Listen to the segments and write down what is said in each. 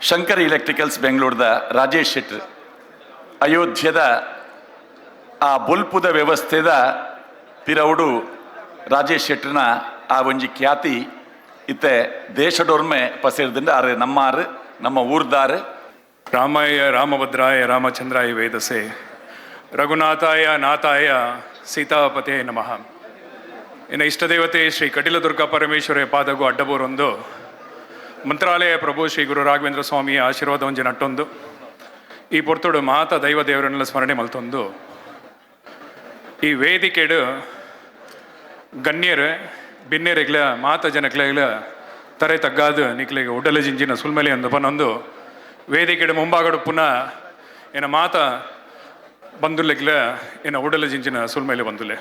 Shankar electricals ಬೆಂಗಳೂರದ Rajesh ಶೆಟ್ರ್. ಅಯೋಧ್ಯದ ಆ ಬೊಲ್ಪುದ ವ್ಯವಸ್ಥೆದ ಪಿರವುಡು ರಾಜೇಶ್ ಶೆಟ್ಟ್ರನ ಆ ಒಂಜಿ ಖ್ಯಾತಿ. ಇತ್ತೆ ದೇಶದೊರ್ಮೆ ಪಸೇರ್ದಿಂದ ಅರೆ ನಮ್ಮಾರು, ನಮ್ಮ ಊರ್ದಾರು. ರಾಮಾಯ ರಾಮಭದ್ರಾಯ, ರಾಮಚಂದ್ರಾಯ ವೇದಸೆ. ರಘುನಾಥಾಯ, ನಾಥಾಯ, ಸೀತಾಪತೆ ನಮಃ. ಇನ್ನು ಇಷ್ಟದೇವತೆ ಶ್ರೀ ಕಟಿಲದುರ್ಗ ಪರಮೇಶ್ವರ ಪಾದಗೂ ಅಡ್ಡಬೋರೊಂದು. ಮಂತ್ರಾಲಯ ಪ್ರಭು ಶ್ರೀ ಗುರು ರಾಘವೇಂದ್ರ ಸ್ವಾಮಿಯ ಆಶೀರ್ವಾದ ಒಂಜಿ ನಟ್ಟೊಂದು. ಈ ಪೊರ್ತುಡು ಮಾತ ದೈವ ದೇವರನ್ನೆಲ್ಲ ಸ್ಮರಣೆ ಮಲ್ತೊಂದು. ಈ ವೇದಿಕೆಡು ಗಣ್ಯರು, ಬಿನ್ನೆರೆಗ್ಲ, ಮಾತ ಜನಕ್ಲೆಗ್ಲ ತರೆ ತಗ್ಗಾದು ನಿಕ್ಲೆಗೆ ಉಡಲ ಜಿಂಜಿನ ಸುಲ್ಮೆಲೆ ಅಂದು ಬನ್ನೊಂದು ವೇದಿಕೆಡು ಮುಂಭಾಗಡು ಪುನಃ ಏನ ಮಾತ ಬಂದುಲೆಗ್ಲ ಏನ ಉಡಲ ಜಿಂಜಿನ ಸುಲ್ಮೆಲೆ ಬಂದುಲೆ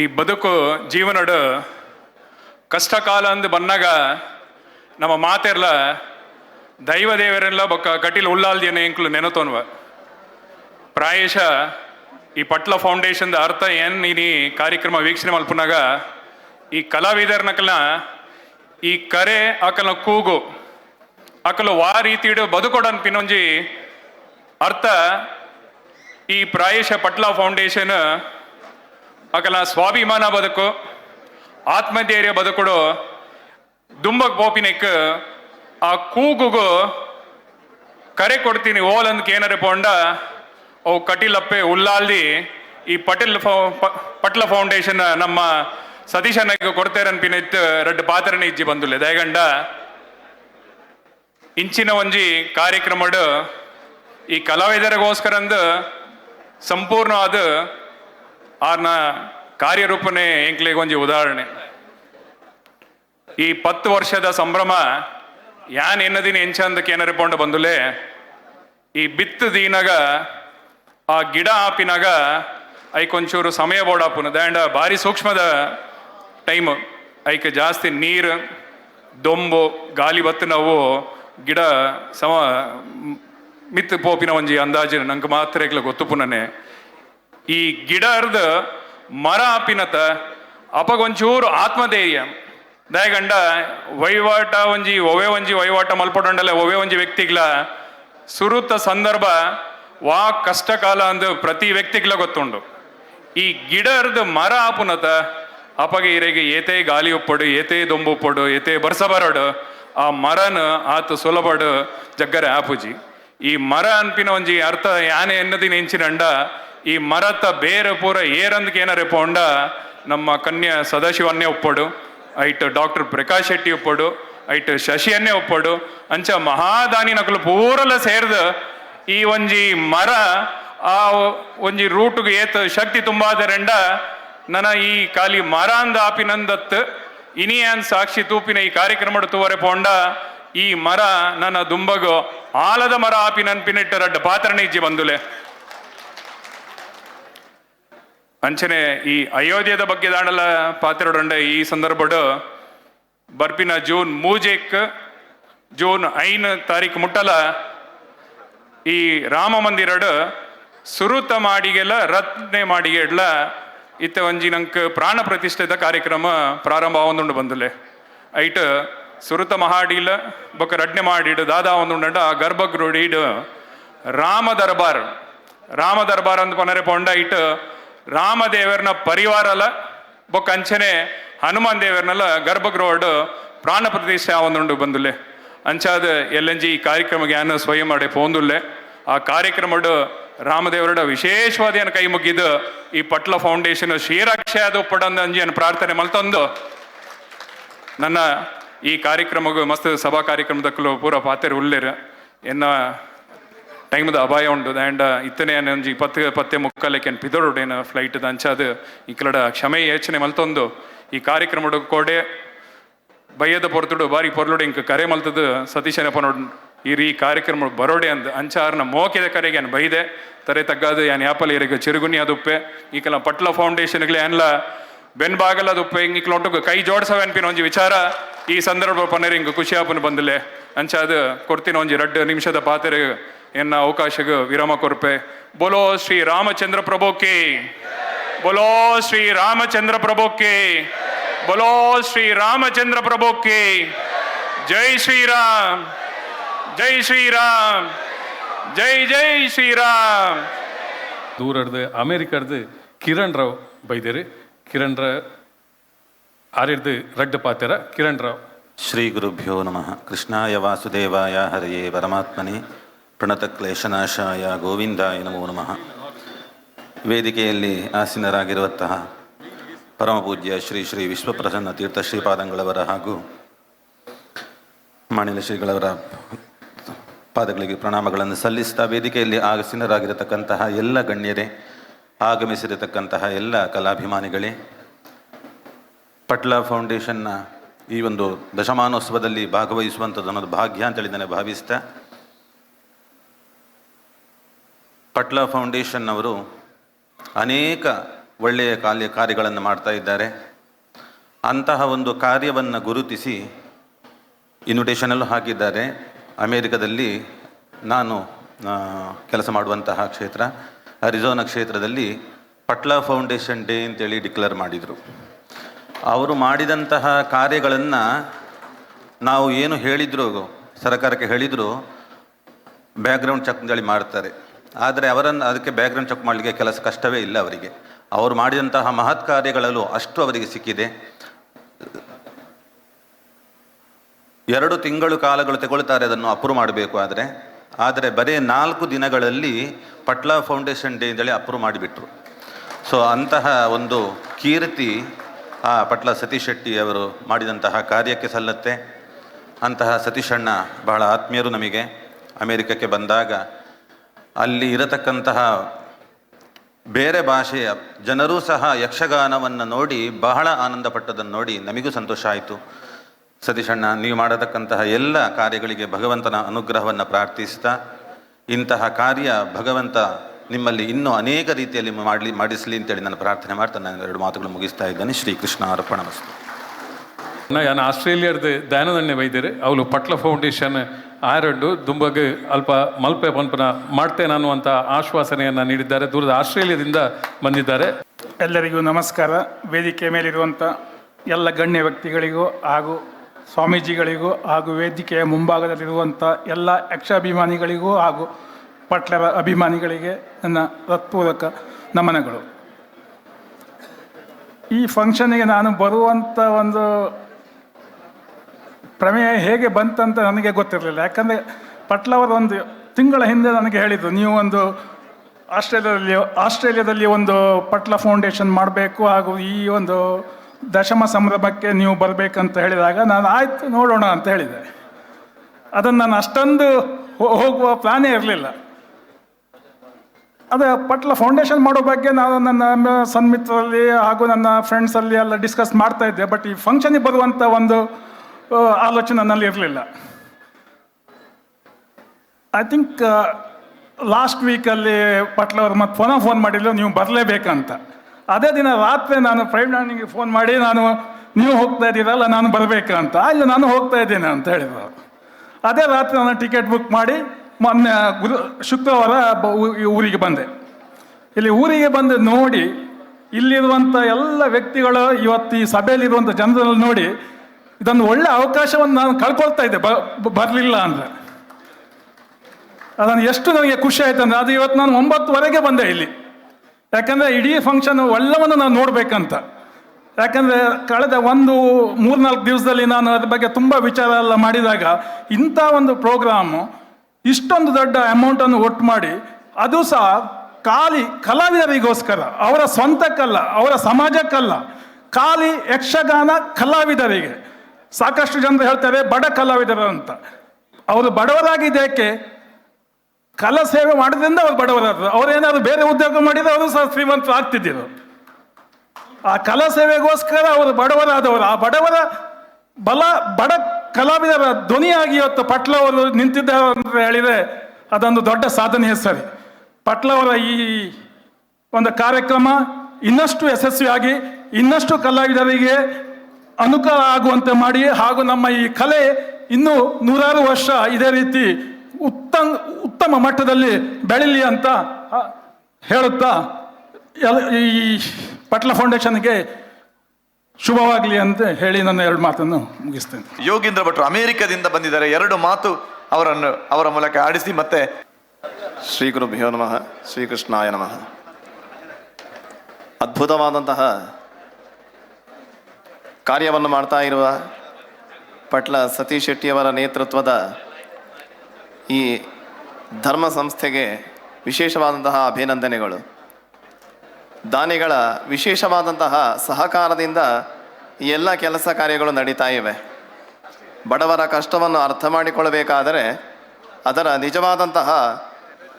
ಈ ಬದುಕು ಜೀವನಡು ಕಷ್ಟ ಕಾಲ ಅಂದು ಬಂದಾಗ ನಮ್ಮ ಮಾತೆರ್ಲ, ದೈವ ದೇವರೆಲ್ಲ ಬೊಕ್ಕ ಕಟೀಲ್ ಉಳ್ಳಾಲ್ದೇನೆ ಎಂಕ್ಲು ನೆನತೋನ್ವ. ಪ್ರಾಯಶ ಈ ಪಟ್ಲ ಫೌಂಡೇಶನ್ದ ಅರ್ಥ ಏನ್ ನೀನು ಕಾರ್ಯಕ್ರಮ ವೀಕ್ಷಣೆ ಮಲ್ಪನಾಗ, ಈ ಕಲಾವಿದರ್ನಕಲ ಈ ಕರೆ ಆಕಲ ಕೂಗು ಆಕಲು ವಾ ರೀತಿಡು ಬದುಕೊಡನ್ ಪಿನೊಂಜಿ ಅರ್ಥ ಈ ಪ್ರಾಯಶ ಪಟ್ಲ ಫೌಂಡೇಶನ್ ಆಕಲ ಸ್ವಾಭಿಮಾನ ಬದುಕು. ಆತ್ಮಧೈರ್ಯ ಬದುಕುಡು ದುಂಬಕ್ ಪೋಪಿನೆಕ್ ಆ ಕೂಗುಗು ಕರೆ ಕೊಡ್ತೀನಿ ಓಲ್ ಅಂದ್ ಏನಾರ ಪೋಂಡ ಅವು ಕಟೀಲಪ್ಪೆ ಉಲ್ಲಾಲ್ದಿ ಈ ಪಟೇಲ್ ಪಟ್ಲ ಫೌಂಡೇಶನ್ ನಮ್ಮ ಸತೀಶ ಅಣ್ಣಗೆ ಕೊಡ್ತೇರೆ ಅನ್ಪಿನಿತ್ ರಡ್ಡು ಪಾತ್ರನೇ ಇಜ್ಜಿ ಬಂದುಲ್ಲೆ ದಯಗಂಡ, ಇಂಚಿನ ಒಂಜಿ ಕಾರ್ಯಕ್ರಮಡು ಈ ಕಲಾವಿದರಿಗೋಸ್ಕರಂದು ಸಂಪೂರ್ಣವಾದ ಆರ್ನ ಕಾರ್ಯರೂಪನೇ ಎಂಕ್ಲಿಗೆ ಒಂದು ಉದಾಹರಣೆ. ಈ ಪತ್ತು ವರ್ಷದ ಸಂಭ್ರಮ ಯಾನ್ ಎನ್ನದಿನ ಎಂಚಂದಕ್ಕೆ ಏನಾರು ಪೋಂಡ ಬಂದುಲೆ, ಈ ಬಿತ್ತು ದೀನಾಗ, ಆ ಗಿಡ ಆಪಿನಾಗ ಐಕೊಂಚೂರು ಸಮಯ ಬೋಡಾಪುನ ದಾಂಡ ಭಾರಿ ಸೂಕ್ಷ್ಮದ ಟೈಮ್. ಐಕೆ ಜಾಸ್ತಿ ನೀರು, ದೊಂಬು, ಗಾಲಿ ಬತ್ತು ನಾವು, ಗಿಡ ಸಮ ಮಿತ್ ಪೋಪಿನ ಒಂಜಿ ಅಂದಾಜು ನಂಗೆ ಮಾತ್ರ ಏಕ್ಲ ಗೊತ್ತು ಪುನನೆ. ಈ ಗಿಡರ್ದ ಮರ ಆಪಿನತ ಅಪಗೊಂಚೂರು ಆತ್ಮಧೈರ್ಯ. ದಯಗಂಡ ವಹಿವಾಟ ಒಂಜಿ, ಒವೆ ಒಂಜಿ, ವಹಿವಾಟ ಮಲ್ಪಡೊಂಡಲ್ಲ ಒವೆ ಒಂಜಿ ವ್ಯಕ್ತಿಗ್ಲ ಸುರುತ ಸಂದರ್ಭ, ವಾ ಕಷ್ಟ ಕಾಲ ಅಂದು ಪ್ರತಿ ವ್ಯಕ್ತಿಗ್ಲ ಗೊತ್ತುಂಡು. ಈ ಗಿಡರ್ದು ಮರ ಆಪುನತ ಅಪಗೆ ಇರೆಗೆ ಏತೆ ಗಾಲಿ ಉಪ್ಪಡು ಏತೆ ದೊಂಬು ಉಪ್ಪಡು ಏತೆ ಬರ್ಸ ಬರಡು, ಆ ಮರನ ಆತು ಸುಲಭಡು ಜಗ್ಗರೆ ಆಪುಜಿ. ಈ ಮರ ಅನ್ಪಿನ ಒಂಜಿ ಅರ್ಥ ಯಾನೆ ಎನ್ನದಿನ ಎಂಚಿನಂಡ ಈ ಮರತ ಬೇರೆ ಪೂರ ಏರಂದಕ್ಕೆ ಏನಾರೆ ಪೋಂಡ ನಮ್ಮ ಕನ್ಯಾ ಸದಾಶಿವನ್ನೇ ಒಪ್ಪಡು, ಐಟ್ ಡಾಕ್ಟರ್ ಪ್ರಕಾಶ್ ಶೆಟ್ಟಿ ಒಪ್ಪಡು, ಐಟ್ ಶಶಿಯನ್ನೇ ಒಪ್ಪಡು, ಅಂಚ ಮಹಾದಾನಿ ನಕಲು ಪೂರಲ ಸೇರ್ದು ಈ ಒಂಜಿ ಮರ, ಆ ಒಂಜಿ ರೂಟ್ಗೆ ಏತ್ ಶಕ್ತಿ ತುಂಬಾದರೆಂಡ, ನನ ಈ ಖಾಲಿ ಮರ ಅಂದ ಆಪಿನಂದತ್ ಇನಿಯಾನ್ ಸಾಕ್ಷಿ ತೂಪಿನ ಈ ಕಾರ್ಯಕ್ರಮ ತೂವರೆ ಪೋಂಡ, ಈ ಮರ ನನ್ನ ದುಂಬಗು ಆಲದ ಮರ ಆಪಿ ನನ್ಪಿನಿಟ್ಟ ರಡ್ಡ ಪಾತ್ರನೇ ಇಜ್ಜಿ ಬಂದುಲೆ. ಅಂಚನೆ ಈ ಅಯೋಧ್ಯದ ಬಗ್ಗೆ ದಾಂಡಲ ಪಾತ್ರಡೊಂಡೆ ಈ ಸಂದರ್ಭಡು ಬರ್ಪಿನ ಜೂನ್ ಮೂಜೆಕ್, ಜೂನ್ ಐನ್ ತಾರೀಕು ಮುಟ್ಟಲ ಈ ರಾಮ ಮಂದಿರಡು ಸುರುತ ಮಾಡಿಗೆಲ್ಲ ರತ್ನೆ ಮಾಡಿಗೆಡ್ಲ, ಇತ್ತ ಒಂಜಿ ನಂಕ್ ಪ್ರಾಣ ಪ್ರತಿಷ್ಠೆದ ಕಾರ್ಯಕ್ರಮ ಪ್ರಾರಂಭ ಆವೊಂದುಂಡು ಬಂದಲೆ. ಐಟ್ ಸುರುತ ಮಹಾಡಿಲ, ಬೊಕ ರಡ್ನೆ ಮಾಡಿಡು ದಾದ ಒಂದುಂಡ ಆ ರಾಮ ದರ್ಬಾರ್. ರಾಮ ದರ್ಬಾರ್ ಅಂದ್ ಪನರೆ ಪೊಂಡ ಇಟ್ ರಾಮದೇವರ್ನ ಪರಿವಾರಲ ಬೊಕ್ಕ ಅಂಚನೆ ಹನುಮಾನ್ ದೇವರನ್ನೆಲ್ಲ ಗರ್ಭಗೃಹಡು ಪ್ರಾಣ ಪ್ರತಿಷ್ಠೆ ಆವೊಂದುಂಡು ಬಂದುಲೆ ಅಂಚಾದ ಎಲ್ಲಂಜಿ ಈ ಕಾರ್ಯಕ್ರಮ ಜ್ಞಾನ ಸ್ವಯಂ ಮಾಡಿ ಪೋಂದುಲ್ಲೆ. ಆ ಕಾರ್ಯಕ್ರಮಡು ರಾಮದೇವರಡ ವಿಶೇಷವಾದ ಕೈ ಮುಗಿದು ಈ ಪಟ್ಲ ಫೌಂಡೇಶನ್ ಶ್ರೀರಕ್ಷೆ ಅದು ಪಡಂದ ಅಂಜಿ ಏನು ಪ್ರಾರ್ಥನೆ ಮಲ್ತೊಂದು. ನನ್ನ ಈ ಕಾರ್ಯಕ್ರಮಗೂ ಮಸ್ತ್ ಸಭಾ ಕಾರ್ಯಕ್ರಮದಕ್ಕೂ ಪೂರ ಪಾತ್ರ ಉಳ್ಳೇರು ಎನ್ನ ಟೈಮ್ದ ಅಪಾಯ ಉಂಡು ಆ್ಯಂಡ್ ಇತ್ತನೇ ಒಂಜಿ ಪತ್ತೆ ಪತ್ತೆ ಮುಕ್ಕಲೆಕೆನ್ ಏನು ಪಿದೋಡು ಏನು ಫ್ಲೈಟ್ ಅಂಚಾದ ಈ ಕಲಡ ಕ್ಷಮೆ ಯೋಚನೆ ಮಲ್ತೊಂದು. ಈ ಕಾರ್ಯಕ್ರಮದ ಕೋಡೆ ಬಯ್ಯದ ಪೊರ್ತುಡು ಬಾರಿ ಪೊರ್ಲುಡು ಇಂಕ ಕರೆ ಮಲ್ತದು ಸತೀಶನ ಪನೋಡ್ ಈ ರೀ ಕಾರ್ಯಕ್ರಮ ಬರೋಡೆ ಅಂದ್. ಅಂಚಾರ್ನ ಮೋಕಿದ ಕರೆಗೆ ಏನು ಬೈದೆ. ತರೆ ತಗ್ಗಾದು ಯಾನ್ ಯಾಪಲ್ ಇರಗ ಚಿರುಗುನಿ ಅದುಪ್ಪೆ ಈಕಲ ಪಟ್ಲ ಫೌಂಡೇಶನ್ಗಳು ಏನ್ಲ ಬೆನ್ ಬಾಗಲ ಅದುಪ್ಪೆ ಇಂಗಿಕ್ಲ ಒಟ್ಟು ಕೈ ಜೋಡ್ಸವೆ ಅನ್ಪಿನ ಒಂಜಿ ವಿಚಾರ. ಈ ಸಂದರ್ಭ ಪನ್ನರಿ ಖುಷಿ ಆಪನ್ ಬಂದಿಲೆ. ಅಂಚಾದ ಕೊಡ್ತೀನಿ ಒಂಜಿ ರಡ್ಡು ನಿಮಿಷದ ಪಾತ್ರೆ ಎನ್ನ ಅವಕಾಶಗೂ ವಿರಾಮ ಕೊರ್ಪೆ ಬೋಲೋ ಶ್ರೀ ರಾಮಚಂದ್ರ ಪ್ರಭುಕ್ಕೆ ಬೋಲೋ ಶ್ರೀ ರಾಮಚಂದ್ರ ಪ್ರಭುಕ್ಕೆ ಬೋಲೋ ಶ್ರೀ ರಾಮಚಂದ್ರ ಪ್ರಭುಕ್ಕೆ ಜೈ ಶ್ರೀರಾಮ್ ಜೈ ಶ್ರೀರಾಮ್ ಜೈ ಜೈ ಶ್ರೀರಾಮ್ ದೂರದ್ದು ಅಮೇರಿಕದ್ದು ಕಿರಣ್ ರಾವ್ ಬೈದೇರಿ ಕಿರಣ್ ರಾವ್ ಆರ್ಯದ್ದು ರಗ್ಡ ಪಾತ್ರ ಕಿರಣ್ ರಾವ್ ಶ್ರೀ ಗುರುಭ್ಯೋ ನಮಃ ಕೃಷ್ಣಾಯ ವಾಸುದೇವಾಯ ಹರಿಯೇ ಪರಮಾತ್ಮನೇ ಪ್ರಣತಕ್ಲೇಶನಾಶಾಯ ಗೋವಿಂದಾಯ ನಮೋ ನಮಃ. ವೇದಿಕೆಯಲ್ಲಿ ಆಸೀನರಾಗಿರುವಂತಹ ಪರಮಪೂಜ್ಯ ಶ್ರೀ ಶ್ರೀ ವಿಶ್ವಪ್ರಸನ್ನ ತೀರ್ಥ ಶ್ರೀಪಾದಂಗಳವರ ಹಾಗೂ ಮಾಣಿಲ ಶ್ರೀಗಳವರ ಪಾದಗಳಿಗೆ ಪ್ರಣಾಮಗಳನ್ನು ಸಲ್ಲಿಸ್ತಾ ವೇದಿಕೆಯಲ್ಲಿ ಆಸೀನರಾಗಿರತಕ್ಕಂತಹ ಎಲ್ಲ ಗಣ್ಯರೇ, ಆಗಮಿಸಿರತಕ್ಕಂತಹ ಎಲ್ಲ ಕಲಾಭಿಮಾನಿಗಳೇ, ಪಟ್ಲಾ ಫೌಂಡೇಶನ್ನ ಈ ಒಂದು ದಶಮಾನೋತ್ಸವದಲ್ಲಿ ಭಾಗವಹಿಸುವಂಥದ್ದು ಅನ್ನೋದು ಭಾಗ್ಯ ಅಂತೇಳಿ ನಾನು ಭಾವಿಸ್ತಾ ಪಟ್ಲ ಫೌಂಡೇಶನ್ ಅವರು ಅನೇಕ ಒಳ್ಳೆಯ ಕಾರ್ಯ ಕಾರ್ಯಗಳನ್ನು ಮಾಡ್ತಾ ಇದ್ದಾರೆ. ಅಂತಹ ಒಂದು ಕಾರ್ಯವನ್ನು ಗುರುತಿಸಿ ಇನ್ವಿಟೇಷನಲ್ಲೂ ಹಾಕಿದ್ದಾರೆ. ಅಮೇರಿಕದಲ್ಲಿ ನಾನು ಕೆಲಸ ಮಾಡುವಂತಹ ಕ್ಷೇತ್ರ, ಅರಿಜೋನ ಕ್ಷೇತ್ರದಲ್ಲಿ ಪಟ್ಲ ಫೌಂಡೇಶನ್ ಡೇ ಅಂತೇಳಿ ಡಿಕ್ಲೇರ್ ಮಾಡಿದರು. ಅವರು ಮಾಡಿದಂತಹ ಕಾರ್ಯಗಳನ್ನು ನಾವು ಏನು ಹೇಳಿದ್ರು, ಸರ್ಕಾರಕ್ಕೆ ಹೇಳಿದರೂ, ಬ್ಯಾಕ್ಗ್ರೌಂಡ್ ಚೆಕ್ ಅಂತೇಳಿ ಮಾಡ್ತಾರೆ. ಆದರೆ ಅವರನ್ನು ಅದಕ್ಕೆ ಬ್ಯಾಕ್ಗ್ರೌಂಡ್ ಚೆಕ್ ಮಾಡಲಿಕ್ಕೆ ಕೆಲಸ ಕಷ್ಟವೇ ಇಲ್ಲ ಅವರಿಗೆ. ಅವರು ಮಾಡಿದಂತಹ ಮಹತ್ ಕಾರ್ಯಗಳಲ್ಲೂ ಅಷ್ಟು ಅವರಿಗೆ ಸಿಕ್ಕಿದೆ. ಎರಡು ತಿಂಗಳು ಕಾಲಗಳು ತಗೊಳ್ತಾರೆ ಅದನ್ನು ಅಪ್ರೂವ್ ಮಾಡಬೇಕು ಆದರೆ. ಆದರೆ ಬರೀ ನಾಲ್ಕು ದಿನಗಳಲ್ಲಿ ಪಟ್ಲ ಫೌಂಡೇಶನ್ ಡೇ ಅಂತೇಳಿ ಅಪ್ರೂವ್ ಮಾಡಿಬಿಟ್ರು. ಸೊ ಅಂತಹ ಒಂದು ಕೀರ್ತಿ ಆ ಪಟ್ಲ ಸತೀಶ್ ಶೆಟ್ಟಿ ಅವರು ಮಾಡಿದಂತಹ ಕಾರ್ಯಕ್ಕೆ ಸಲ್ಲತ್ತೆ. ಅಂತಹ ಸತೀಶಣ್ಣ ಬಹಳ ಆತ್ಮೀಯರು ನಮಗೆ. ಅಮೇರಿಕಕ್ಕೆ ಬಂದಾಗ ಅಲ್ಲಿ ಇರತಕ್ಕಂತಹ ಬೇರೆ ಭಾಷೆಯ ಜನರೂ ಸಹ ಯಕ್ಷಗಾನವನ್ನು ನೋಡಿ ಬಹಳ ಆನಂದಪಟ್ಟದನ್ನು ನೋಡಿ ನಮಗೂ ಸಂತೋಷ ಆಯಿತು. ಸತೀಶಣ್ಣ ನೀವು ಮಾಡತಕ್ಕಂತಹ ಎಲ್ಲ ಕಾರ್ಯಗಳಿಗೆ ಭಗವಂತನ ಅನುಗ್ರಹವನ್ನು ಪ್ರಾರ್ಥಿಸ್ತಾ, ಇಂತಹ ಕಾರ್ಯ ಭಗವಂತ ನಿಮ್ಮಲ್ಲಿ ಇನ್ನೂ ಅನೇಕ ರೀತಿಯಲ್ಲಿ ಮಾಡಲಿ, ಮಾಡಿಸಲಿ ಅಂತೇಳಿ ನಾನು ಪ್ರಾರ್ಥನೆ ಮಾಡ್ತಾ ನಾನು ಎರಡು ಮಾತುಗಳು ಮುಗಿಸ್ತಾ ಇದ್ದೇನೆ. ಶ್ರೀಕೃಷ್ಣ ಅರ್ಪಣ ಯಾನ್ ಆಸ್ಟ್ರೇಲಿಯಾದ ದಾನದಣ್ಣೆ ವೈದ್ಯರು ಅವಳು ಪಟ್ಲ ಫೌಂಡೇಶನ್ ಆರಡ್ಡು, ದುಂಬಗೆ ಅಲ್ಪ ಮಲ್ಪೆ ಪಂಪನ ಮಾಡ್ತೇನೆ ಅನ್ನುವಂಥ ಆಶ್ವಾಸನೆಯನ್ನು ನೀಡಿದ್ದಾರೆ, ದೂರದ ಆಸ್ಟ್ರೇಲಿಯಾದಿಂದ ಬಂದಿದ್ದಾರೆ. ಎಲ್ಲರಿಗೂ ನಮಸ್ಕಾರ. ವೇದಿಕೆ ಮೇಲಿರುವಂಥ ಎಲ್ಲ ಗಣ್ಯ ವ್ಯಕ್ತಿಗಳಿಗೂ ಹಾಗೂ ಸ್ವಾಮೀಜಿಗಳಿಗೂ ಹಾಗೂ ವೇದಿಕೆಯ ಮುಂಭಾಗದಲ್ಲಿರುವಂಥ ಎಲ್ಲ ಯಕ್ಷಾಭಿಮಾನಿಗಳಿಗೂ ಹಾಗೂ ಪಟ್ಲರ ಅಭಿಮಾನಿಗಳಿಗೆ ನನ್ನ ಹೃತ್ಪೂರ್ವಕ ನಮನಗಳು. ಈ ಫಂಕ್ಷನ್ಗೆ ನಾನು ಬರುವಂಥ ಒಂದು ಪ್ರಮೇಯ ಹೇಗೆ ಬಂತಂತ ನನಗೆ ಗೊತ್ತಿರಲಿಲ್ಲ. ಯಾಕಂದರೆ ಪಟ್ಲವರು ಒಂದು ತಿಂಗಳ ಹಿಂದೆ ನನಗೆ ಹೇಳಿದರು, ನೀವು ಒಂದು ಆಸ್ಟ್ರೇಲಿಯಾದಲ್ಲಿ ಆಸ್ಟ್ರೇಲಿಯಾದಲ್ಲಿ ಒಂದು ಪಟ್ಲ ಫೌಂಡೇಶನ್ ಮಾಡಬೇಕು ಹಾಗೂ ಈ ಒಂದು ದಶಮ ಸಂಭ್ರಮಕ್ಕೆ ನೀವು ಬರಬೇಕಂತ ಹೇಳಿದಾಗ ನಾನು, ಆಯ್ತು, ನೋಡೋಣ ಅಂತ ಹೇಳಿದೆ. ಅದನ್ನು ನಾನು ಅಷ್ಟೊಂದು ಹೋಗುವ ಪ್ಲಾನೇ ಇರಲಿಲ್ಲ. ಅದು ಪಟ್ಲ ಫೌಂಡೇಶನ್ ಮಾಡೋ ಬಗ್ಗೆ ನಾನು ನನ್ನ ಸನ್ಮಿತ್ರರಲ್ಲಿ ಹಾಗೂ ನನ್ನ ಫ್ರೆಂಡ್ಸಲ್ಲಿ ಎಲ್ಲ ಡಿಸ್ಕಸ್ ಮಾಡ್ತಾ ಇದ್ದೆ. ಬಟ್ ಈ ಫಂಕ್ಷನಿಗೆ ಬರುವಂಥ ಒಂದು ಆಲೋಚನೆ ನನ್ನಲ್ಲಿ ಇರಲಿಲ್ಲ. ಐ ಥಿಂಕ್ ಲಾಸ್ಟ್ ವೀಕಲ್ಲಿ ಪಟ್ಲವ್ರು ಮತ್ತೆ ಪುನಃ ಫೋನ್ ಮಾಡಿದ್ರು, ನೀವು ಬರಲೇಬೇಕಂತ. ಅದೇ ದಿನ ರಾತ್ರಿ ನಾನು ಪ್ರೈಮ್ನಾನಿಗೆ ಫೋನ್ ಮಾಡಿ ನಾನು, ನೀವು ಹೋಗ್ತಾ ಇದ್ದೀರಲ್ಲ, ನಾನು ಬರಬೇಕಂತ. ಇಲ್ಲ ನಾನು ಹೋಗ್ತಾ ಇದ್ದೇನೆ, ಅಂತ ಹೇಳಿದರು ಅದೇ ರಾತ್ರಿ ನಾನು ಟಿಕೆಟ್ ಬುಕ್ ಮಾಡಿ ಮೊನ್ನೆ ಗುರು, ಶುಕ್ರವಾರ ಊರಿಗೆ ಬಂದೆ. ಇಲ್ಲಿ ಊರಿಗೆ ಬಂದು ನೋಡಿ ಇಲ್ಲಿರುವಂಥ ಎಲ್ಲ ವ್ಯಕ್ತಿಗಳು ಇವತ್ತು ಈ ಸಭೆಯಲ್ಲಿರುವಂಥ ಜನರಲ್ಲಿ ನೋಡಿ ಇದೊಂದು ಒಳ್ಳೆ ಅವಕಾಶವನ್ನು ನಾನು ಕಳ್ಕೊಳ್ತಾ ಇದ್ದೆ. ಬರಲಿಲ್ಲ ಅಂದರೆ. ಅದನ್ನು ಎಷ್ಟು ನನಗೆ ಖುಷಿ ಆಯ್ತು ಅಂದರೆ, ಅದು ಇವತ್ತು ನಾನು ಒಂಬತ್ತುವರೆಗೆ ಬಂದೆ ಇಲ್ಲಿ. ಯಾಕಂದರೆ ಇಡೀ ಫಂಕ್ಷನ್ ಎಲ್ಲವನ್ನು ನಾನು ನೋಡಬೇಕಂತ. ಯಾಕಂದರೆ ಕಳೆದ ಒಂದು, ಮೂರ್ನಾಲ್ಕು ದಿವಸದಲ್ಲಿ ನಾನು ಅದ್ರ ಬಗ್ಗೆ ತುಂಬ ವಿಚಾರ ಎಲ್ಲ ಮಾಡಿದಾಗ, ಇಂಥ ಒಂದು ಪ್ರೋಗ್ರಾಮು ಇಷ್ಟೊಂದು ದೊಡ್ಡ ಅಮೌಂಟನ್ನು ಒಟ್ಟು ಮಾಡಿ, ಅದು ಸಹ ಖಾಲಿ ಕಲಾವಿದರಿಗೋಸ್ಕರ, ಅವರ ಸ್ವಂತಕ್ಕಲ್ಲ, ಅವರ ಸಮಾಜಕ್ಕಲ್ಲ, ಖಾಲಿ ಯಕ್ಷಗಾನ ಕಲಾವಿದರಿಗೆ. ಸಾಕಷ್ಟು ಜನರು ಹೇಳ್ತಾರೆ, ಬಡ ಕಲಾವಿದರು ಅಂತ. ಅವರು ಬಡವರಾಗಿದ್ದಕ್ಕೆ ಕಲಾ ಸೇವೆ ಮಾಡೋದ್ರಿಂದ ಅವ್ರು ಬಡವರಾದರು. ಅವ್ರೇನಾದ್ರು ಬೇರೆ ಉದ್ಯೋಗ ಮಾಡಿದ್ರೆ ಅವರು ಸಹ ಶ್ರೀಮಂತರು ಆಗ್ತಿದ್ದರು. ಆ ಕಲಾ ಸೇವೆಗೋಸ್ಕರ ಅವರು ಬಡವರಾದವರು. ಆ ಬಡವರ ಬಲ, ಬಡ ಕಲಾವಿದರ ಧ್ವನಿಯಾಗಿ ಇವತ್ತು ಪಟ್ಲವರು ನಿಂತಿದ್ದಾರೆ ಅಂತ ಹೇಳಿದರೆ ಅದೊಂದು ದೊಡ್ಡ ಸಾಧನೆಯ ಸರಿ ಪಟ್ಲವರ ಈ ಒಂದು ಕಾರ್ಯಕ್ರಮ ಇನ್ನಷ್ಟು ಯಶಸ್ವಿಯಾಗಿ ಇನ್ನಷ್ಟು ಕಲಾವಿದರಿಗೆ ಅನುಕೂಲ ಆಗುವಂತೆ ಮಾಡಿ ಹಾಗೂ ನಮ್ಮ ಈ ಕಲೆ ಇನ್ನೂ ನೂರಾರು ವರ್ಷ ಇದೇ ರೀತಿ ಉತ್ತಮ ಉತ್ತಮ ಮಟ್ಟದಲ್ಲಿ ಬೆಳೀಲಿ ಅಂತ ಹೇಳುತ್ತಾ ಈ ಪಟ್ಲ ಫೌಂಡೇಶನ್ಗೆ ಶುಭವಾಗಲಿ ಅಂತ ಹೇಳಿ ನನ್ನ ಎರಡು ಮಾತನ್ನು ಮುಗಿಸ್ತೇನೆ. ಯೋಗೀಂದ್ರ ಭಟ್ರು, ಅಮೆರಿಕದಿಂದ ಬಂದಿದ್ದಾರೆ. ಎರಡು ಮಾತು ಅವರನ್ನು, ಅವರ ಮೂಲಕ ಆಡಿಸಿ ಮತ್ತೆ ಶ್ರೀ ಗುರುಭ್ಯೋ ನಮಃ ಶ್ರೀಕೃಷ್ಣಾಯ ನಮಃ. ಅದ್ಭುತವಾದಂತಹ ಕಾರ್ಯವನ್ನು ಮಾಡ್ತಾ ಇರುವ ಪಟ್ಲ ಸತೀಶ್ ಶೆಟ್ಟಿಯವರ ನೇತೃತ್ವದ ಈ ಧರ್ಮ ಸಂಸ್ಥೆಗೆ ವಿಶೇಷವಾದಂತಹ ಅಭಿನಂದನೆಗಳು. ದಾನಿಗಳ ವಿಶೇಷವಾದಂತಹ ಸಹಕಾರದಿಂದ ಎಲ್ಲ ಕೆಲಸ ಕಾರ್ಯಗಳು ನಡೀತಾ ಇವೆ. ಬಡವರ ಕಷ್ಟವನ್ನು ಅರ್ಥ ಮಾಡಿಕೊಳ್ಳಬೇಕಾದರೆ ಅದರ ನಿಜವಾದಂತಹ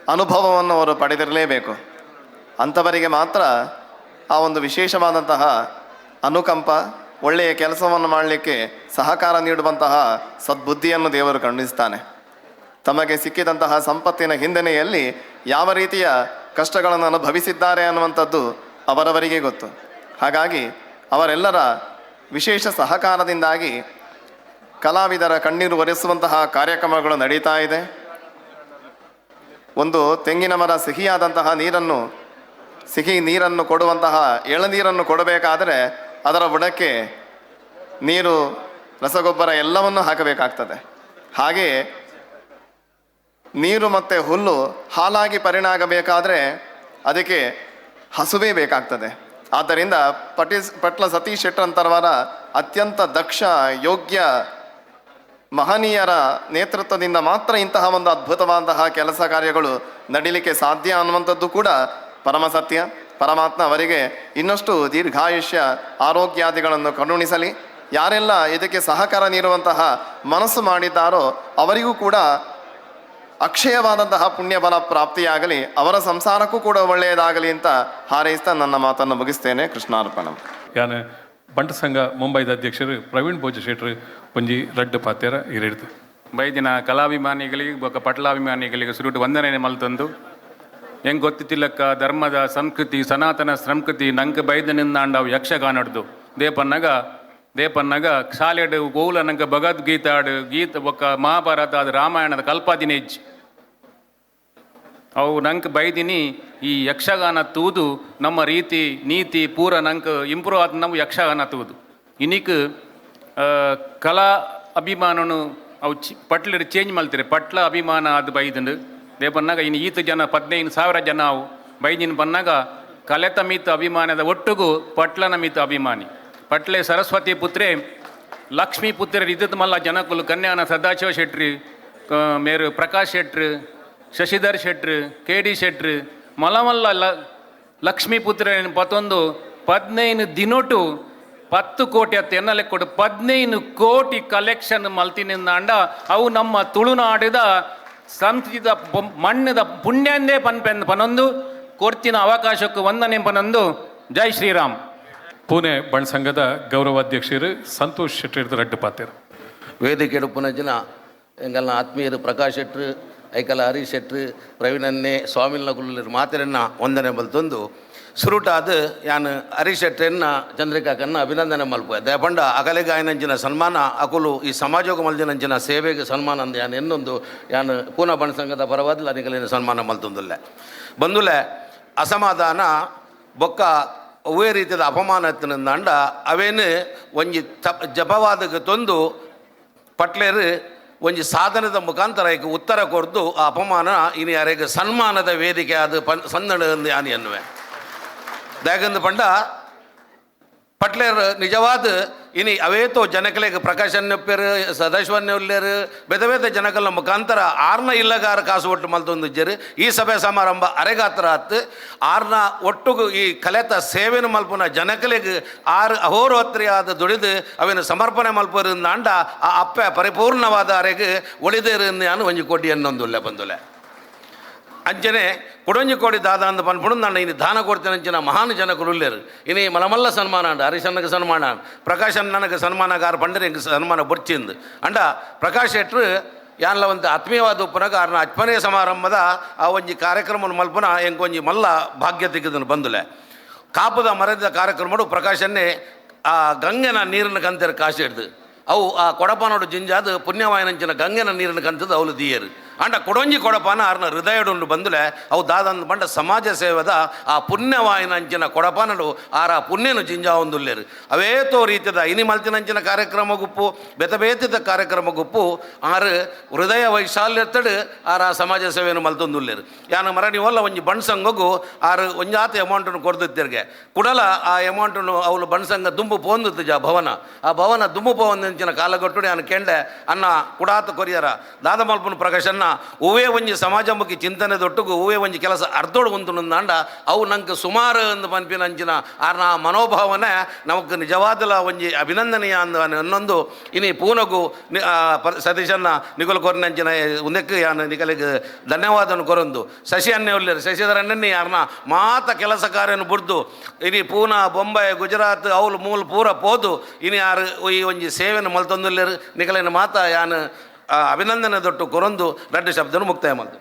ಅನುಭವವನ್ನು ಅವರು ಪಡೆದಿರಲೇಬೇಕು. ಅಂಥವರಿಗೆ ಮಾತ್ರ ಆ ಒಂದು ವಿಶೇಷವಾದಂತಹ ಅನುಕಂಪ ಒಳ್ಳೆಯ ಕೆಲಸವನ್ನು ಮಾಡಲಿಕ್ಕೆ ಸಹಕಾರ ನೀಡುವಂತಹ ಸದ್ಬುದ್ಧಿಯನ್ನು ದೇವರು ಖಂಡಿಸ್ತಾನೆ. ತಮಗೆ ಸಿಕ್ಕಿದಂತಹ ಸಂಪತ್ತಿನ ಹಿನ್ನೆಲೆಯಲ್ಲಿ ಯಾವ ರೀತಿಯ ಕಷ್ಟಗಳನ್ನು ಅನುಭವಿಸಿದ್ದಾರೆ ಅನ್ನುವಂಥದ್ದು ಅವರವರಿಗೆ ಗೊತ್ತು. ಹಾಗಾಗಿ ಅವರೆಲ್ಲರ ವಿಶೇಷ ಸಹಕಾರದಿಂದಾಗಿ ಕಲಾವಿದರ ಕಣ್ಣೀರು ಒರೆಸುವಂತಹ ಕಾರ್ಯಕ್ರಮಗಳು ನಡೀತಾ ಇದೆ. ಒಂದು ತೆಂಗಿನ ಮರ ಸಿಹಿಯಾದಂತಹ ನೀರನ್ನು, ಸಿಹಿ ನೀರನ್ನು ಕೊಡುವಂತಹ ಎಳನೀರನ್ನು ಕೊಡಬೇಕಾದರೆ ಅದರ ಬುಡಕ್ಕೆ ನೀರು, ರಸಗೊಬ್ಬರ ಎಲ್ಲವನ್ನು ಹಾಕಬೇಕಾಗ್ತದೆ. ಹಾಗೆಯೇ ನೀರು ಮತ್ತು ಹುಲ್ಲು ಹಾಲಾಗಿ ಪರಿಣಾಗಬೇಕಾದರೆ ಅದಕ್ಕೆ ಹಸುವೇ ಬೇಕಾಗ್ತದೆ. ಆದ್ದರಿಂದ ಪಟಿಸ್, ಪಟ್ಲ ಸತೀಶ್ ಶೆಟ್ಟರಂತರವರ ಅತ್ಯಂತ ದಕ್ಷ, ಯೋಗ್ಯ, ಮಹನೀಯರ ನೇತೃತ್ವದಿಂದ ಮಾತ್ರ ಇಂತಹ ಒಂದು ಅದ್ಭುತವಾದಂತಹ ಕೆಲಸ ಕಾರ್ಯಗಳು ನಡೀಲಿಕ್ಕೆ ಸಾಧ್ಯ ಅನ್ನುವಂಥದ್ದು ಕೂಡ ಪರಮ ಸತ್ಯ. ಪರಮಾತ್ಮ ಅವರಿಗೆ ಇನ್ನಷ್ಟು ದೀರ್ಘಾಯುಷ್ಯ ಆರೋಗ್ಯಾದಿಗಳನ್ನು ಕರುಣಿಸಲಿ ಯಾರೆಲ್ಲ ಇದಕ್ಕೆ ಸಹಕಾರ ನೀಡುವಂತಹ ಮನಸ್ಸು ಮಾಡಿದ್ದಾರೋ ಅವರಿಗೂ ಕೂಡ ಅಕ್ಷಯವಾದಂತಹ ಪುಣ್ಯಬಲ ಪ್ರಾಪ್ತಿಯಾಗಲಿ ಅವರ ಸಂಸಾರಕ್ಕೂ ಕೂಡ ಒಳ್ಳೆಯದಾಗಲಿ ಅಂತ ಹಾರೈಸ್ತಾ ನನ್ನ ಮಾತನ್ನು ಮುಗಿಸ್ತೇನೆ. ಕೃಷ್ಣಾರ್ಪಣಂ. ಯಾನೆ ಬಂಟ ಸಂಘ ಮುಂಬೈದ ಅಧ್ಯಕ್ಷರು ಪ್ರವೀಣ್ ಭೋಜ ಶೆಟ್ರು ಒಂಜಿ ರಡ್ಡು ಪಾತ್ಯರ ಹಿರಿಡ್ದು ಬೈದಿನ ಕಲಾಭಿಮಾನಿಗಳಿಗೆ ಬೊಕ್ಕ ಪಟ್ಲಾಭಿಮಾನಿಗಳಿಗೆ ಸುರುಟು ವಂದನೆ ಮಲ್ತಂದು ಹೆಂಗೆ ಗೊತ್ತಿತ್ತಿಲ್ಲಕ್ಕ? ಧರ್ಮದ ಸಂಸ್ಕೃತಿ ಸನಾತನ ಸಂಸ್ಕೃತಿ ನಂಗೆ ಬೈದನಿಂದ ಅಂಡವು ಯಕ್ಷಗಾನಡ್ದು ದೇಪನ್ನಗ ದೇಪನ್ನಗ ಶಾಲೆಡು ಗೋಲ ನಂಗೆ ಭಗವದ್ಗೀತಾಡು ಗೀತ ಒಕ್ಕ ಮಹಾಭಾರತ ಅದು ರಾಮಾಯಣದ ಕಲ್ಪಾದಿನೇಜ್. ಅವು ನಂಗೆ ಬೈದಿನಿ ಈ ಯಕ್ಷಗಾನ ತೂದು ನಮ್ಮ ರೀತಿ ನೀತಿ ಪೂರ ನಂಗೆ ಇಂಪ್ರೂವ್ ಆದ ನಾವು ಯಕ್ಷಗಾನ ತೂದು. ಇನ್ನಿಕ್ ಆ, ಕಲಾ ಅಭಿಮಾನನು ಅವು ಚಿ ಪಟ್ಲ ಚೇಂಜ್ ಮಾಡ್ತಾರೆ. ಪಟ್ಲ ಅಭಿಮಾನ ಅದು ಬೈದಂಡು ದೇ ಬಂದಾಗ ಇನ್ನು ಈತ ಜನ ಹದಿನೈದು ಸಾವಿರ ಜನ ಅವು. ಬನ್ನಗ ಕಲೆತ ಮಿತ ಅಭಿಮಾನದ ಒಟ್ಟಿಗೂ ಪಟ್ಲನ ಮಿತ ಅಭಿಮಾನಿ. ಪಟ್ಲೆ ಸರಸ್ವತಿ ಪುತ್ರೆ, ಲಕ್ಷ್ಮೀ ಪುತ್ರ ಇದ್ದದ ಮಲ್ಲ ಜನಕುಲು, ಕನ್ಯಾನ ಸದಾಶಿವ ಶೆಟ್ರಿ ಮೇರು ಪ್ರಕಾಶ್ ಶೆಟ್ರು, ಶಶಿಧರ್ ಶೆಟ್ರು, ಕೆ ಡಿ ಶೆಟ್ರು, ಮಲಮಲ್ಲ ಲ, ಲಕ್ಷ್ಮೀ ಪುತ್ರ ಪತ್ತೊಂದು, ಪದಿನೈದು ದಿನೊಟ್ಟು ಪತ್ತು ಕೋಟಿ ಅತ್ತ ಎನ್ನಲೆ ಕೊಡು. ಪದ್ನೈದು ಕೋಟಿ ಕಲೆಕ್ಷನ್ ಮಲ್ತಿನಿಂದ ಅಂಡ. ಅವು ನಮ್ಮ ತುಳುನಾಡಿದ ಸಂಸ್ಕೃತ ಮಣ್ಣಿದ ಪುಣ್ಯಂದೇ ಪನ್ಪೆನ್ ಪನೊಂದು ಕೊರ್ತಿನ ಅವಕಾಶಕ್ಕೂ ವಂದನೆ ಪನೊಂದು. ಜೈ ಶ್ರೀರಾಮ್. ಪುಣೆ ಬಣ ಸಂಘದ ಗೌರವಾಧ್ಯಕ್ಷರು ಸಂತೋಷ್ ಶೆಟ್ಟಿರ್ದು ರಡ್ಡು ಪಾತೀರ್ ವೇದಿಕೆ ಉಪನಜನ ಎಂಗಲ್ನ ಆತ್ಮೀಯರು ಪ್ರಕಾಶ್ ಶೆಟ್ರು ಐಕಲ ಹರೀಶ್ ಶೆಟ್ರು ಪ್ರವೀಣನ್ನೇ ಸ್ವಾಮಿಲ್ನ ಕುಲ್ಲರು ಮಾತೆರನ್ನ ವಂದನೆ ಬಲ್ತೊಂದು. ಸುರುಟಾದ ಯಾನ್ ಹರೀಶ್ ಶೆಟ್ರನ್ನ ಚಂದ್ರಿಕಾಕನ್ನ ಅಭಿನಂದನೆ ಮಲ್ಪ ದಯಪಂಡ ಅಗಲೆಗೆ ಸನ್ಮಾನ, ಅಕುಲು ಈ ಸಮಾಜೋಗ ಮಲ್ದಿನಂಚಿನ ಸೇವೆಗೆ ಸನ್ಮಾನ ಅಂದ ಯಾನ್ ಎನ್ನೊಂದು ಯಾನ್ ಪೂನ ಬಣ ಸಂಘದ ಪರವಾದ ಅನಿಕಲಿನ ಸನ್ಮಾನ ಮಲ್ತೊಂದುಲ್ಲೆ. ಬಂದುಲೆ ಅಸಮಾಧಾನ, ಬೊಕ್ಕ ಒವ್ವೇ ರೀತಿಯ ಅಪಮಾನ ಅಂಡ ಅವೇನು ಒಂಜಿ ತಪ್ ಜಪವಾದಕ್ಕೆ ತಂದು ಪಟ್ಲೇರು ಒಂಜಿ ಸಾಧನದ ಮುಖಾಂತರ ಉತ್ತರ ಕೊಡ್ದು ಆ ಅಪಮಾನ ಇನಿ ಯಾರಿಗೆ ಸನ್ಮಾನದ ವೇದಿಕೆ ಅದು ಪನ್ ಸನ್ನಡ ಯಾನಿ ಅನ್ನುವೆ ದಾಗಂದು ಪಂಡ ಪಟ್ಲೇರ್ ನಿಜವಾದ, ಇನಿ ಅವೇತೋ ಜನಕಲೆಗೆ ಪ್ರಕಾಶನ್ಯಪ್ಪರು ಸದಾಶಿವನ್ಯರು ಬೇದ ಬೇದ ಜನಕಲ ಮುಖಾಂತರ ಆರ್ನ ಇಲ್ಲಗಾರ ಕಾಸು ಒಟ್ಟು ಮಲ್ತೊಂದಿಜ್ಜರು. ಈ ಸಭೆ ಸಮಾರಂಭ ಅರೆಗಾತ್ರ ಆತು. ಆರ್ನ ಒಟ್ಟುಗು ಈ ಕಲೆತ ಸೇವೆನ ಮಲ್ಪುನ ಜನಕಲೆಗೆ ಆರು ಅಹೋರಾತ್ರಿಯಾದ ದುಡಿದು ಅವಿನ ಸಮರ್ಪಣೆ ಮಲ್ಪರು ಅಂಡ ಆ ಅಪ್ಪೆ ಪರಿಪೂರ್ಣವಾದ ಅರೆಗೆ ಒಳಿದೇರು ನಾನು ಕೋಟಿ ಅನ್ನೊಂದುಲ್ಲೆ ಬಂದುಲೆ ಅಂಚನೆ ಕುಡಂಜಿ ಕೋಡಿ ದಾದ ಅಂದ ಇನ್ನು ದಾನ ಕೊಡ್ತೇನೆ ಅಂಚಿನ ಮಹಾನ್ ಜನಕರು ಉಳ್ಳೇರು ಇನಿ ಮಲಮಲ್ಲ ಸನ್ಮಾನ ಅಂಡ ಹರೀಶ್ ಅಣ್ಣಗೆ ಸನ್ಮಾನ ಪ್ರಕಾಶ್ ಅಣ್ಣನಗೆ ಸನ್ಮಾನಗಾರ ಪಂಡರೆ ಎಂಗೆ ಸನ್ಮಾನ ಬೊರ್ಚಿಂದು ಅಂಡ ಪ್ರಕಾಶ್ ಶೆಟ್ರು, ಯಾನ್ಲ ಒಂದು ಆತ್ಮೀಯವಾದ ಉಪ್ಪನಾಗ ಅವ್ರನ್ನ ಅಚ್ಪನೆ ಸಮಾರಂಭದ ಆ ಒಂಜಿ ಕಾರ್ಯಕ್ರಮ ಮಲ್ಪನ ಎಂಕೊಂಜಿ ಮಲ್ಲ ಭಾಗ್ಯ ತೆಗೆದನು ಬಂದುಲೆ. ಕಾಪದ ಮರದ ಕಾರ್ಯಕ್ರಮಡು ಪ್ರಕಾಶನ್ನೇ ಆ ಗಂಗೆನ ನೀರಿನ ಕಂತೆರು ಕಾಸು ಹಿಡ್ದು. ಅವು ಆ ಕೊಡಪನೋಡು ಜಿಂಜಾದು ಪುಣ್ಯವಾಯನಂಚಿನ ಗಂಗೆನ ನೀರಿನ ಕಂತದ್ದು ಅವಳು ದೀಯರು. ಅಂಡ ಕೊಡೊಂಜಿ ಕೊಡಪಾನ ಆರ್ನ ಹೃದಯಡುಂಡು ಬಂದುಲೆ, ಅವು ದಾದಂದು ಬಂಡ ಸಮಾಜ ಸೇವೆದ ಆ ಪುಣ್ಯವಾಯಿನಂಚಿನ ಕೊಡಪಾನಡು ಆರ ಪುಣ್ಯನು ಜಿಂಜಾವೊಂದುಲ್ಲೇರು. ಅವೇ ತೋ ರೀತಿದ ಇನಿ ಮಲ್ತಿನಂಚಿನ ಕಾರ್ಯಕ್ರಮ ಗುಪ್ಪು, ಬೆತಬೇತಿದ ಕಾರ್ಯಕ್ರಮ ಗುಪ್ಪು, ಆರು ಹೃದಯ ವೈಶಾಲ್ಯತ್ತಡು ಆರ ಸಮಾಜ ಸೇವೆಯನ್ನು ಮಲ್ತೊಂದುಲ್ಲೇರು. ಯಾನ ಮರಣಿ ಒಲ್ಲ ಒಂಜಿ ಬಣ್ಸಂಗಗು, ಆರು ಒಂಜಾತ ಅಮೌಂಟನ್ನು ಕೊಡ್ದಿತ್ತಿರ್ಗೆ. ಕುಡಲ ಆ ಅಮೌಂಟನ್ನು ಅವಳು ಬಣ್ಸಂಗ ದುಂಬು ಪೋಂದುತ್ತಿಜ ಭವನ. ಆ ಭವನ ದುಂಬು ಪೋಂದಿನ ಕಾಲಗೊಟ್ಟುಡಿ ನಾನು ಕೆಂಡೆ ಅನ್ನ ಕುಡಾತ ಕೊರಿಯರ, ದಾದ ಮಲ್ಪನ ಪ್ರಕಾಶನ್ನ ಹೂವೇ ಒಂಜಿ ಸಮಾಜಮುಖಿ ಚಿಂತನೆ ದೊಟ್ಟಗು ಹೂವೇ ಒಂಜಿ ಕೆಲಸ ಅರ್ಧೋಡು ಉಂಟು ನಂದ ಅವು ನಂಗೆ ಸುಮಾರು ಅಂದು ಪನ್ಪಿನಂಚಿನ ಆರ್ನ ಆ ಮನೋಭಾವನೆ ನಮಕ್ ನಿಜವಾದಲ ಒಂಜಿ ಅಭಿನಂದನೀಯ ಅಂದ ಅನ್ನೊಂದು. ಇನಿ ಪೂನಗು ಸತೀಶನ್ನ ನಿಗುಲ ಕೊರಿನಂಚಿನ ಉಂದಕ್ಕೆ ಯಾನ ನಿಗಲಿಗೆ ಧನ್ಯವಾದನು ಕೊರೊಂದು. ಶಶಿ ಅನ್ನೆ ಶಶಿಧರ ಅನ್ನಿ ಯಾರನ್ನ ಮಾತ ಕೆಲಸ ಕಾರ್ಯನು ಬುಡ್ದು. ಇನಿ ಪೂನಾ, ಬೊಂಬೈ, ಗುಜರಾತ್ ಅವ್ಲು ಮೂಲ ಪೂರ ಪೋದು. ಇನಿ ಯಾರು ಈ ಒಂಜಿ ಸೇವೆನ ಮಲ್ತೊಂದುಲ್ಲೇರು ನಿಗಲಿನ ಮಾತ ಯಾನು ಅಭಿನಂದನೆ ದೊಟ್ಟು ಕೊರೊಂದು ರಡ್ಡ ಶಬ್ದನು ಮುಕ್ತಾಯ ಮಾಡ್ತು.